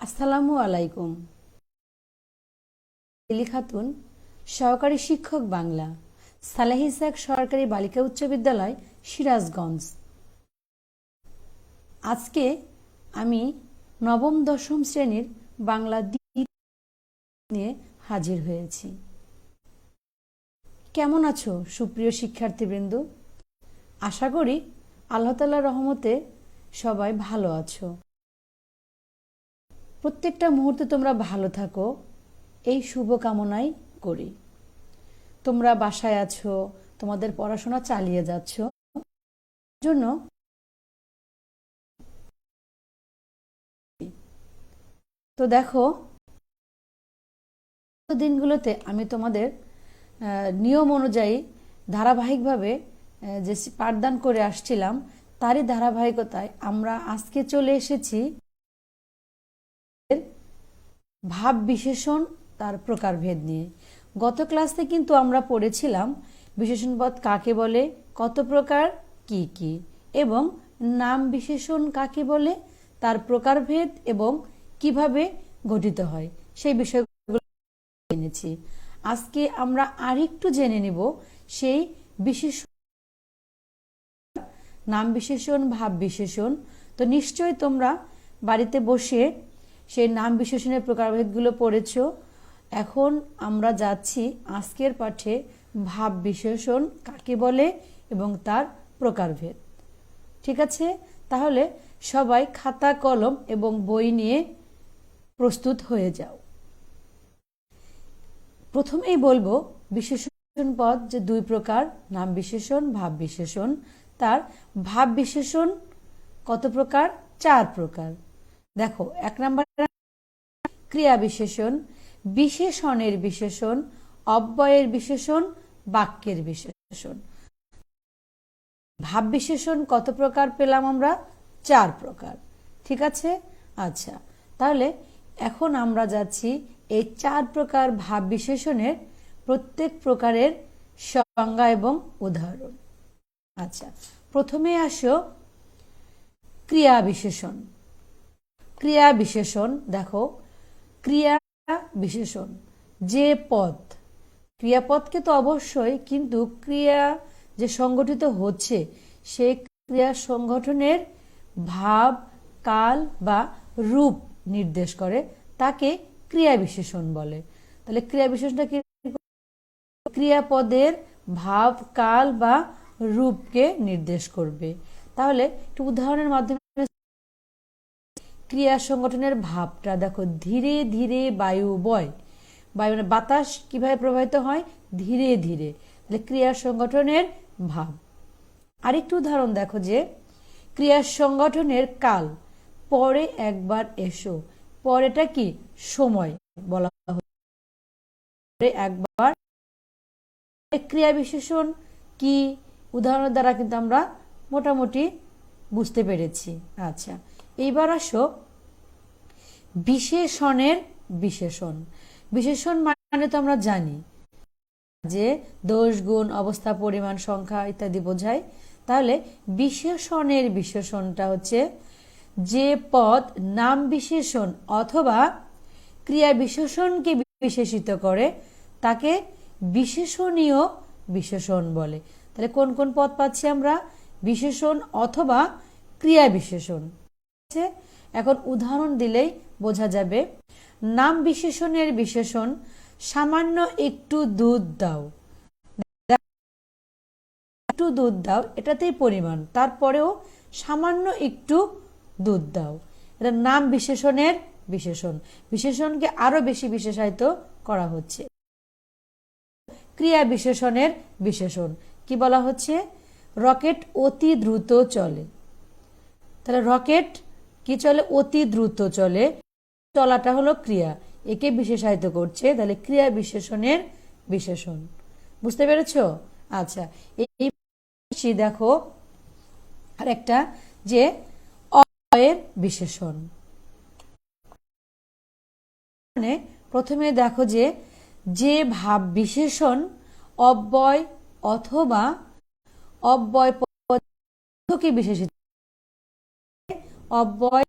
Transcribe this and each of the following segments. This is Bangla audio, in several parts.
আসসালামু আলাইকুম। লিলি খাতুন, সহকারী শিক্ষক বাংলা সালাহিসাক সরকারি বালিকা উচ্চ বিদ্যালয়, সিরাজগঞ্জ। আজকে আমি নবম দশম শ্রেণির বাংলা নিয়ে হাজির হয়েছি। কেমন আছো সুপ্রিয় শিক্ষার্থীবৃন্দ? আশা করি আল্লাহ রহমতে সবাই ভালো আছো। প্রত্যেকটা মুহূর্তে তোমরা ভালো থাকো। এই শুভ কামনাই করি। তোমরা বাসায় আছো, তোমাদের পড়াশোনা চালিয়ে যাচ্ছ। জন্য তো দেখো দিনগুলোতে আমি তোমাদের নিয়ম অনুযায়ী ধারাবাহিকভাবে যে পাঠদান করে আসছিলাম, তারই ধারাবাহিকতায় আমরা আজকে চলে এসেছি ভাব বিশেষণ, তার প্রকারভেদ নিয়ে। গত ক্লাসে কিন্তু আমরা পড়েছিলাম বিশেষণপদ কাকে বলে, কত প্রকার, কি কি, এবং নাম বিশেষণ কাকে বলে, তার প্রকারভেদ এবং কীভাবে গঠিত হয়, সেই বিষয়গুলো জেনেছি। আজকে আমরা আরেকটু জেনে নিব সেই বিশেষ নাম বিশেষণ, ভাব বিশেষণ। তো নিশ্চয়ই তোমরা বাড়িতে বসে সেই নাম বিশেষণের প্রকারভেদগুলো পড়েছ। এখন আমরা যাচ্ছি আজকের পাঠে ভাব বিশেষণ কাকে বলে এবং তার প্রকারভেদ। ঠিক আছে? তাহলে সবাই খাতা, কলম এবং বই নিয়ে প্রস্তুত হয়ে যাও। প্রথমেই বলব বিশেষণ পদ যে দুই প্রকার, নাম বিশেষণ ভাব বিশেষণ তার ভাব বিশেষণ কত প্রকার? চার প্রকার। দেখো, এক নম্বর ক্রিয়া বিশেষণ, বিশেষণের বিশেষণ, অব্যয়ের বিশেষণ, বাক্যের বিশেষণ। ভাব বিশেষণ কত প্রকার পেলাম আমরা? চার প্রকার। ঠিক আছে? আচ্ছা তাহলে এখন আমরা যাচ্ছি এই চার প্রকার ভাব বিশেষণের প্রত্যেক প্রকারের সংজ্ঞা এবং উদাহরণ। আচ্ছা প্রথমে আসো ক্রিয়া বিশেষণ। ক্রিয়া বিশেষণ, দেখো ক্রিয়া বিশেষণ, যে পদ ক্রিয়াপদকে তো অবশ্যই, কিন্তু ক্রিয়া যে সংগঠিত হচ্ছে সেই ক্রিয়া সংগঠনের ভাব, কাল বা রূপ নির্দেশ করে, তাকে ক্রিয়া বিশেষণ বলে। তাহলে ক্রিয়া বিশেষণটা কি? ক্রিয়াপদের ভাব, কাল বা রূপকে নির্দেশ করবে। তাহলে একটু উদাহরণের মাধ্যমে ক্রিয়া সংগঠনের ভাবটা, দেখো, ধীরে ধীরে বায়ু বয়। বায়ু মানে বাতাস কীভাবে প্রবাহিত হয়? ধীরে ধীরে। তাহলে ক্রিয়া সংগঠনের ভাব। আরেকটু উদাহরণ দেখো যে, ক্রিয়া সংগঠনের কাল, পরে একবার এসো। পরেটা কি? সময় বলা পরে একবার ক্রিয়া বিশেষণ কি? উদাহরণের দ্বারা কিন্তু আমরা মোটামুটি বুঝতে পেরেছি। আচ্ছা। এইবার আসো। বিশেষণের বিশেষণ। বিশেষণ মানে তো আমরা জানি যে দোষ, গুণ, অবস্থা, পরিমাণ, সংখ্যা ইত্যাদি বোঝায়। তাহলে বিশেষণের বিশেষণটা হচ্ছে যে পদ নাম বিশেষণ অথবা ক্রিয়া বিশেষণকে বিশেষিত করে, তাকে বিশেষণীয় বিশেষণ বলে। তাহলে কোন কোন পদ পাচ্ছি আমরা? বিশেষণ অথবা ক্রিয়া বিশেষণ। আছে এখন উদাহরণ দিলেই বোঝা যাবে। নাম বিশেষণের বিশেষণ, সামান্য একটু দুধ দাও। একটু দুধ দাও, এটাতেই পরিমাণ। তারপরেও সামান্য একটু দুধ দাও। এটা নাম বিশেষণের বিশেষণ। বিশেষণকে আরও বেশি বিশেষায়িত করা হচ্ছে। ক্রিয়া বিশেষণের বিশেষণ। কি বলা হচ্ছে? রকেট অতি দ্রুত চলে। তাহলে রকেট কি চলে? অতি দ্রুত চলে। চলাটা হলো ক্রিয়া। একে বিশেষায়িত করছে। তাহলে ক্রিয়া বিশেষণের বিশেষণ। বুঝতে পেরেছ? আচ্ছা এই দেখো আর একটা যে অয়ের বিশেষণ। মানে প্রথমে দেখো যে যে ভাব বিশেষণ, অব্যয় অথবা অব্যয় পদকে বিশেষিত অব্যয়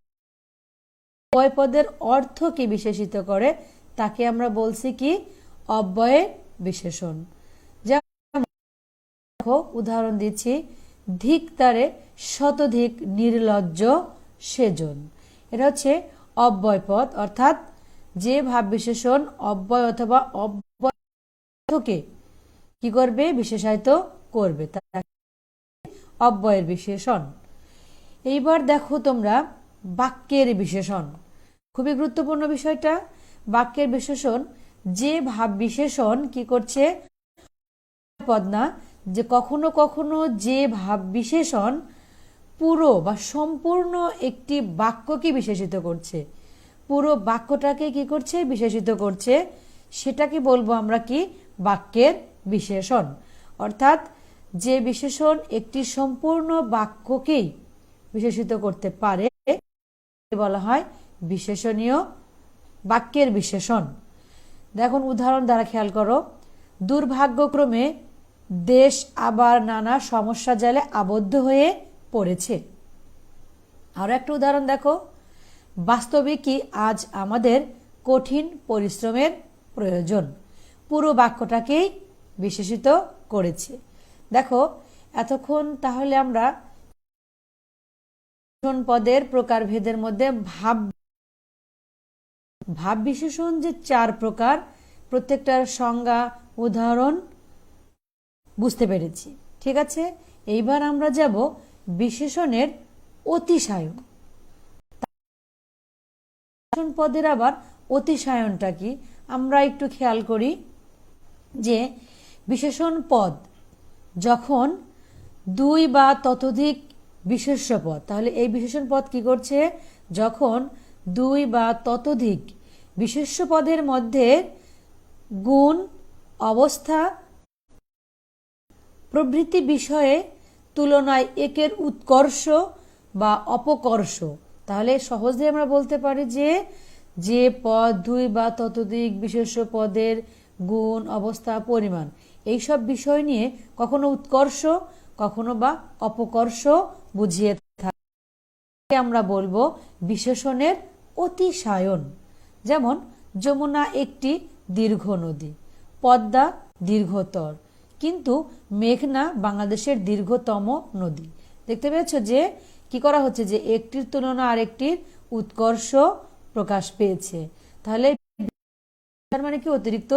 অব্যয় পদের অর্থকে বিশেষিত করে? তাকে আমরা বলছি কি? অব্যয়ের বিশেষণ। দেখো, উদাহরণ দিচ্ছি। ধিক তারে শতধিক নির্লজ্জ সেজন। এটা হচ্ছে অব্যয় পদ অর্থাৎ যে ভাব বিশেষণ অব্যয় অথবা অব্যয়কে কি করবে? বিশেষায়িত করবে। তা অব্যয়ের বিশেষণ। এইবার দেখো তোমরা বাক্যের বিশেষণ। খুবই গুরুত্বপূর্ণ বিষয়টা। বাক্যের বিশেষণ, যে ভাব বিশেষণ কি করছে? পদ না যে কখনো কখনো যে ভাব বিশেষণ পুরো বা সম্পূর্ণ একটি বাক্যকে বিশেষিত করছে। পুরো বাক্যটাকে কি করছে? বিশেষিত করছে। সেটাকে বলব আমরা কি? বাক্যের বিশেষণ। অর্থাৎ যে বিশেষণ একটি সম্পূর্ণ বাক্যকেই বিশেষিত করতে পারে বলা হয় বিশেষণীয় বাক্যের বিশেষণ। দেখুন উদাহরণ দ্বারা খেয়াল করো। দুর্ভাগ্যক্রমে দেশ আবার নানা সমস্যা জালে আবদ্ধ হয়ে পড়েছে। আরও একটা উদাহরণ দেখো। বাস্তবিকই আজ আমাদের কঠিন পরিশ্রমের প্রয়োজন? পুরো বাক্যটাকেই বিশেষিত করেছে। দেখো, এতক্ষণ তাহলে আমরা পদের প্রকারভেদের মধ্যে ভাব ভাব বিশেষণ যে চার প্রকার প্রত্যেকটার সংজ্ঞা, উদাহরণ বুঝতে পেরেছি। ঠিক আছে? এইবার আমরা যাব বিশেষণের অতিশায়ন। বিশেষণ পদের আবার অতিশায়নটা কি? আমরা একটু খেয়াল করি যে বিশেষণ পদ যখন দুই বা ততোধিক বিশেষ্য পদ তাহলে এই বিশেষণ পদ কি করছে? যখন দুই বা ততোধিক বিশেষ্য পদের মধ্যে গুণ, অবস্থা, প্রভৃতি বিষয়ে তুলনায় একের উৎকর্ষ বা অপকর্ষ। তাহলে সহজে আমরা বলতে পারি যে যে পদ দুই বা ততোধিক বিশেষ্য পদের গুণ, অবস্থা, পরিমাণ, এইসব বিষয় নিয়ে কখনো উৎকর্ষ কখনো বা অপকর্ষ বুঝিয়ে থাকে। আমরা বলব বিশেষণের অতিশায়ন। যেমন, যমুনা একটি দীর্ঘ নদী, পদ্মা দীর্ঘতর, কিন্তু মেঘনা বাংলাদেশের দীর্ঘতম নদী। দেখতে পেয়েছ যে, কি করা হচ্ছে যে, একটির তুলনা আরেকটির উৎকর্ষ প্রকাশ পেয়েছে। তাহলে মানে কি? অতিরিক্ত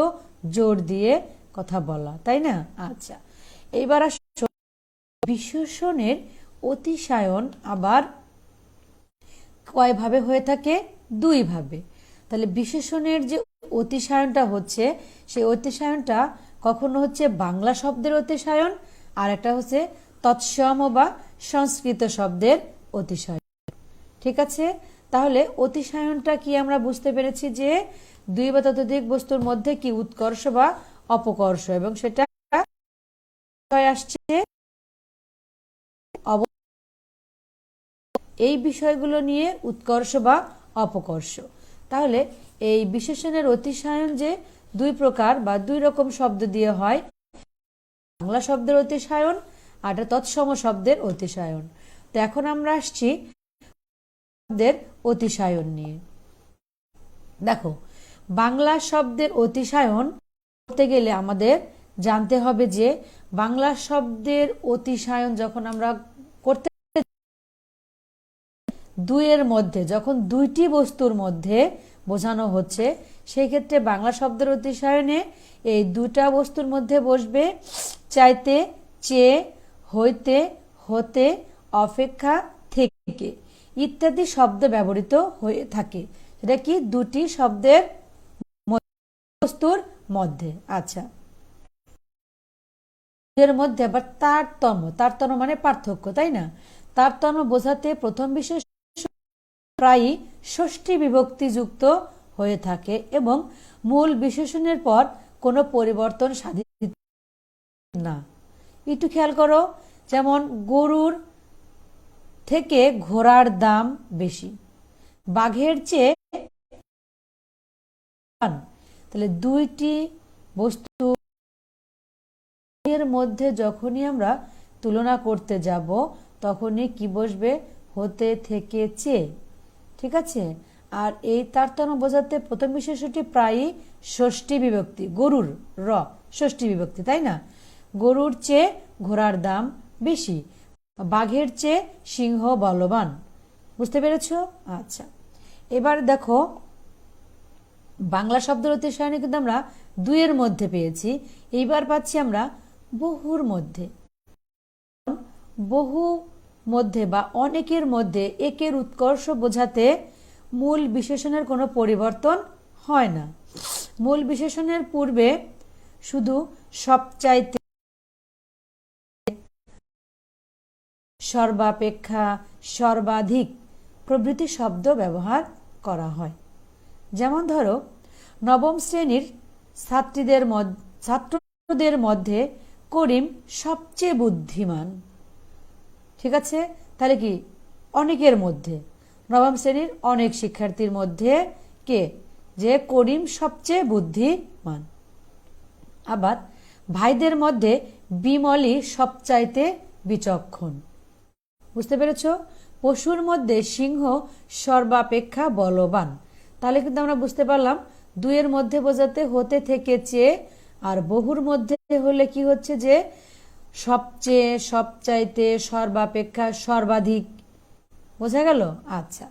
জোর দিয়ে কথা বলা, তাই না? আচ্ছা এইবার আসো বিশেষণের অতিশায়ন আবার কয়ভাবে হয়ে থাকে? দুই ভাবে তাহলে বিশেষণের যে অতিশায়নটা হচ্ছে, সেই অতিশায়নটা কখনো হচ্ছে বাংলা শব্দের অতিশায়ন, আর একটা হচ্ছে তৎসম বা সংস্কৃত শব্দের অতিশায়ন। ঠিক আছে? তাহলে অতিশায়নটা কি আমরা বুঝতে পেরেছি যে দুই বা ততোধিক বস্তুর মধ্যে কি উৎকর্ষ বা অপকর্ষ, এবং সেটা আসছে? এই বিষয়গুলো নিয়ে উৎকর্ষ বা অপকর্ষ। তাহলে এই বিশেষণের অতিশায়ন যে দুই প্রকার বা দুই রকম শব্দ দিয়ে হয়, বাংলা শব্দের অতিশায়ন আর তৎসম শব্দের অতিশায়ন। তো এখন আমরা আসছি শব্দের অতিশায়ন নিয়ে। দেখো, বাংলা শব্দের অতিশায়ন করতে গেলে আমাদের জানতে হবে যে বাংলা শব্দের অতিশায়ন যখন আমরা করতে দুইয়ের মধ্যে, যখন দুইটি বস্তুর মধ্যে বোঝানো হচ্ছে, সেই ক্ষেত্রে বাংলা শব্দের অতিশায়নে এই দুটা বস্তুর মধ্যে বসবে চাইতে চেয়ে হইতে, হতে, অপেক্ষা, থেকে ইত্যাদি শব্দ ব্যবহৃত হয়ে থাকে। সেটা কি? দুটি শব্দের বস্তুর মধ্যে। আচ্ছা। এর মধ্যে আবার তারতম্য। তারতম্য মানে পার্থক্য, তাই না? তারতম্য বোঝাতে প্রথম বিশেষ প্রায়ই ষষ্ঠী বিভক্তিযুক্ত হয়ে থাকে এবং মূল বিশেষণের পর কোনো পরিবর্তন সাধিত না। একটু খেয়াল করো, যেমন গরুর থেকে ঘোড়ার দাম বেশি, বাঘের চেয়ে তাহলে দুইটি বস্তু এর মধ্যে যখনই আমরা তুলনা করতে যাব, তখনই কি বসবে? হতে থেকে চেয়ে। ঠিক আছে? আর এই তারতম্য বোঝাতে প্রথম বিশেষটি প্রায়ই ষষ্ঠী বিভক্তি, গরুর র, ষষ্ঠী বিভক্তি, তাই না? গরুর চেয়ে ঘোড়ার দাম বেশি, বাঘের চেয়ে সিংহ বলবান। বুঝতে পেরেছ? আচ্ছা। এবার দেখো, বাংলা শব্দের অতিশয়নে কিন্তু আমরা দুইয়ের মধ্যে পেয়েছি। এইবার পাচ্ছি আমরা বহুর মধ্যে। বহু মধ্যে বা অনেকের মধ্যে একের উৎকর্ষ বোঝাতে মূল বিশেষণের কোনো পরিবর্তন হয় না। মূল বিশেষণের পূর্বে শুধু সবচাইতে সর্বাপেক্ষা সর্বাধিক প্রভৃতি শব্দ ব্যবহার করা হয়। যেমন ধরো, নবম শ্রেণির ছাত্রীদের মধ্য- ছাত্রদের মধ্যে করিম সবচেয়ে বুদ্ধিমান। ঠিক আছে? তাহলে কি? অনেকের মধ্যে। নবম শ্রেণির অনেক শিক্ষার্থীর মধ্যে কে? যে করিম সবচেয়ে বুদ্ধিমান। আবার ভাইদের মধ্যে বিমলই সবচাইতে বিচক্ষণ। বুঝতে পেরেছ? পশুর মধ্যে সিংহ সর্বাপেক্ষা বলবান। তাহলে কিন্তু আমরা বুঝতে পারলাম, দুইয়ের মধ্যে বোঝাতে হতে থেকে চেয়ে আর বহুর মধ্যে হলে কি হচ্ছে যে সবচেয়ে, সবচাইতে, সর্বাপেক্ষা, সর্বাধিক, বোঝা গেল? আচ্ছা।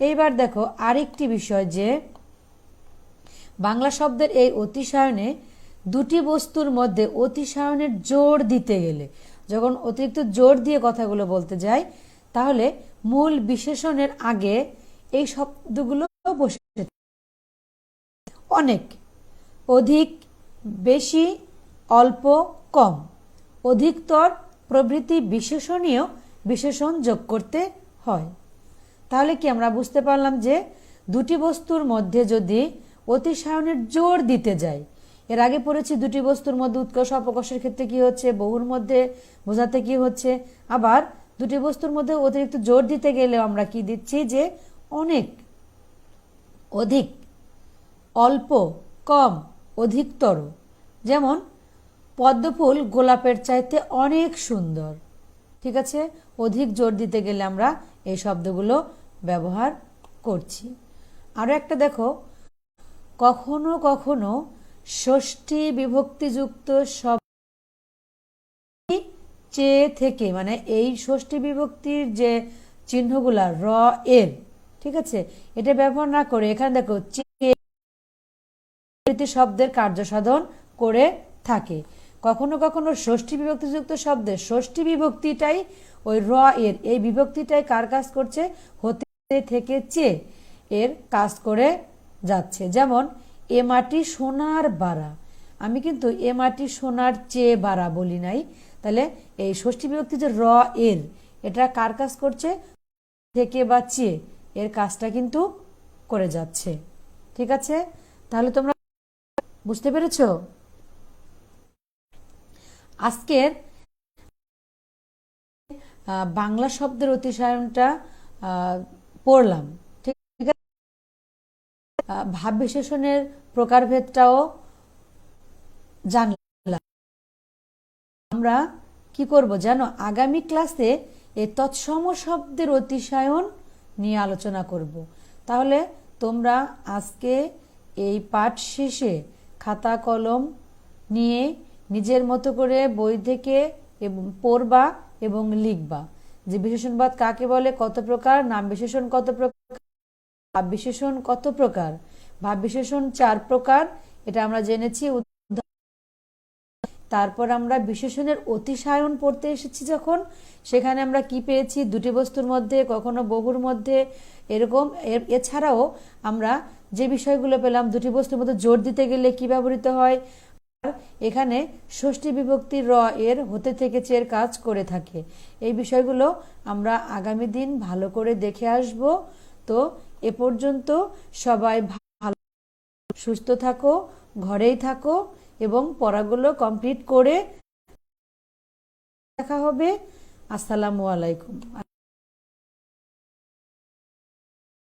এইবার দেখো আরেকটি বিষয় যে বাংলা শব্দের এই অতিশায়নে দুটি বস্তুর মধ্যে অতিশায়নের জোর দিতে গেলে, যখন অতিরিক্ত জোর দিয়ে কথাগুলো বলতে যাই, তাহলে মূল বিশেষণের আগে এই শব্দগুলো বসে অনেক, অধিক, বেশি, অল্প, কম। অধিকতর প্রভৃতি বিশেষণীয় বিশেষণ যোগ করতে হয়। তাহলে কি আমরা বুঝতে পারলাম যে দুটি বস্তুর মধ্যে যদি অতিশায়নের জোর দিতে যাই, এর আগে পড়েছি দুটি বস্তুর মধ্যে উৎকর্ষ, অপকর্ষের ক্ষেত্রে কি হচ্ছে? বহুর মধ্যে বোঝাতে কি হচ্ছে? আবার দুটি বস্তুর মধ্যে অতিরিক্ত জোর দিতে গেলে আমরা কি দিচ্ছি যে অনেক, অধিক, অল্প, কম, অধিকতর। যেমন পদ্মফুল গোলাপের চাইতে অনেক সুন্দর। ঠিক আছে? অধিক জোর দিতে গেলে আমরা এই শব্দগুলো ব্যবহার করছি। আরও একটা দেখো। কখনো কখনো ষষ্ঠী বিভক্তিযুক্ত শব্দ চেয়ে থেকে মানে এই ষষ্ঠী বিভক্তির যে চিহ্নগুলা, র, এর, ঠিক আছে? এটা ব্যবহার না করে এখানে দেখো শব্দের কার্য সাধন করে থাকে। কখনো কখনো ষষ্ঠী বিভক্তিযুক্ত শব্দে ষষ্ঠী বিভক্তিটাই ওই র এর। এই বিভক্তিটাই কার কাজ করছে? হতে থেকে চেয়ে এর কাজ করে যাচ্ছে। যেমন, এ মাটি সোনার বাড়া আমি কিন্তু এ মাটি সোনার চেয়ে বাড়া বলি নাই। তাহলে এই ষষ্ঠী বিভক্তি যে র এর, এটা কার কাজ করছে? থেকে বা চেয়ে এর কাজটা কিন্তু করে যাচ্ছে। ঠিক আছে? তাহলে তোমরা বুঝতে পেরেছ? আজকের বাংলা শব্দের অতিশায়নটা পড়লাম, ঠিক ভাব বিশেষণের প্রকারভেদটাও জানলাম। আমরা কি করব জানো? আগামী ক্লাসে এই তৎসম শব্দের অতিশায়ন নিয়ে আলোচনা করব। তাহলে তোমরা আজকে এই পাঠ শেষে খাতা কলম নিয়ে নিজের মতো করে বই থেকে পড়বা এবং লিখবা। যে বিশেষণবাদ কাকে বলে, কত প্রকার, নাম বিশেষণ কত প্রকার, ভাব বিশেষণ কত প্রকার, ভাব বিশেষণ চার প্রকার, এটা আমরা জেনেছি তারপর আমরা বিশেষণের অতিশায়ন পড়তে এসেছি যখন, সেখানে আমরা কি পেয়েছি, দুটি বস্তুর মধ্যে, কখনো বহুর মধ্যে, এরকম, এর- এছাড়াও আমরা যে বিষয়গুলো পেলাম, দুটি বস্তুর মধ্যে জোর দিতে গেলে কি ব্যবহৃত হয় এখানে ষষ্ঠী বিভক্তির র এর হতে থেকে চের কাজ করে থাকে। এই বিষয়গুলো আমরা আগামী দিন ভালো করে দেখে আসব। তো এ পর্যন্ত সবাই ভালো সুস্থ থাকো, ঘরেই থাকো এবং পড়াগুলো কমপ্লিট করে দেখা হবে। আসসালামু আলাইকুম।